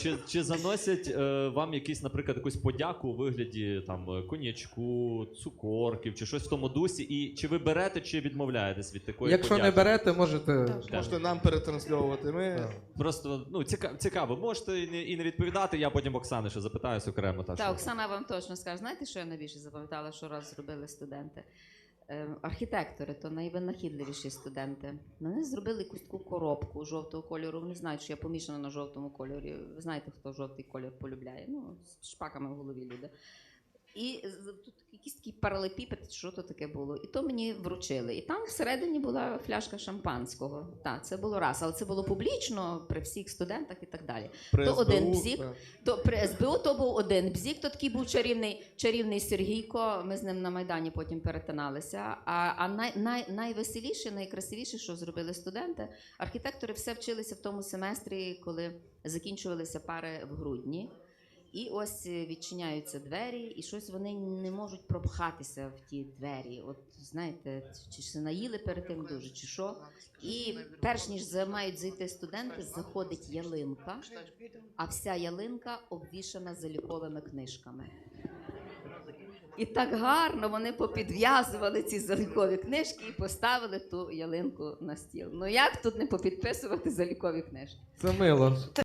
Чи, чи заносять е, вам якісь, наприклад, якусь подяку у вигляді там коньячку, цукорків чи щось в тому дусі? І чи ви берете, чи відмовляєтесь від такої Якщо подяки? не берете, можете. Так. Можете нам перетрансльовувати. Ми Так. Просто ну цікаво, цікаво. Можете і не, і не відповідати. Я потім Оксани ще запитаюсь окремо. Так, Так, що- Оксана вам точно скаже. Знаєте, що я найбільше запам'ятала, що раз зробили студенти? Е, Архітектори то найвинахідливіші студенти. Вони зробили якусь таку коробку жовтого кольору. Вони знають, що я помішана на жовтому кольорі. Ви знаєте, хто жовтий кольор полюбляє? Ну, з шпаками в голові люди. І тут якийсь такий паралепіпед, що то таке було. І то мені вручили. І там всередині була фляжка шампанського. Так, це було раз, але це було публічно при всіх студентах і так далі. при то один СБУ, бзік, так. то при СБУ то був один бзік, то такий був чарівний, чарівний Сергійко. Ми з ним на Майдані потім перетиналися. А, а най, най, найвеселіше, найкрасивіше, що зробили студенти, архітектори все вчилися в тому семестрі, коли закінчувалися пари в грудні. І ось е, відчиняються двері, і щось вони не можуть пропхатися в ті двері. От знаєте, чи ж наїли перед тим дуже, чи що. І перш ніж мають зайти студенти, заходить ялинка, а вся ялинка обвішана заліковими книжками. І так гарно вони попідв'язували ці залікові книжки і поставили ту ялинку на стіл. Ну як тут не попідписувати залікові книжки? Це мило.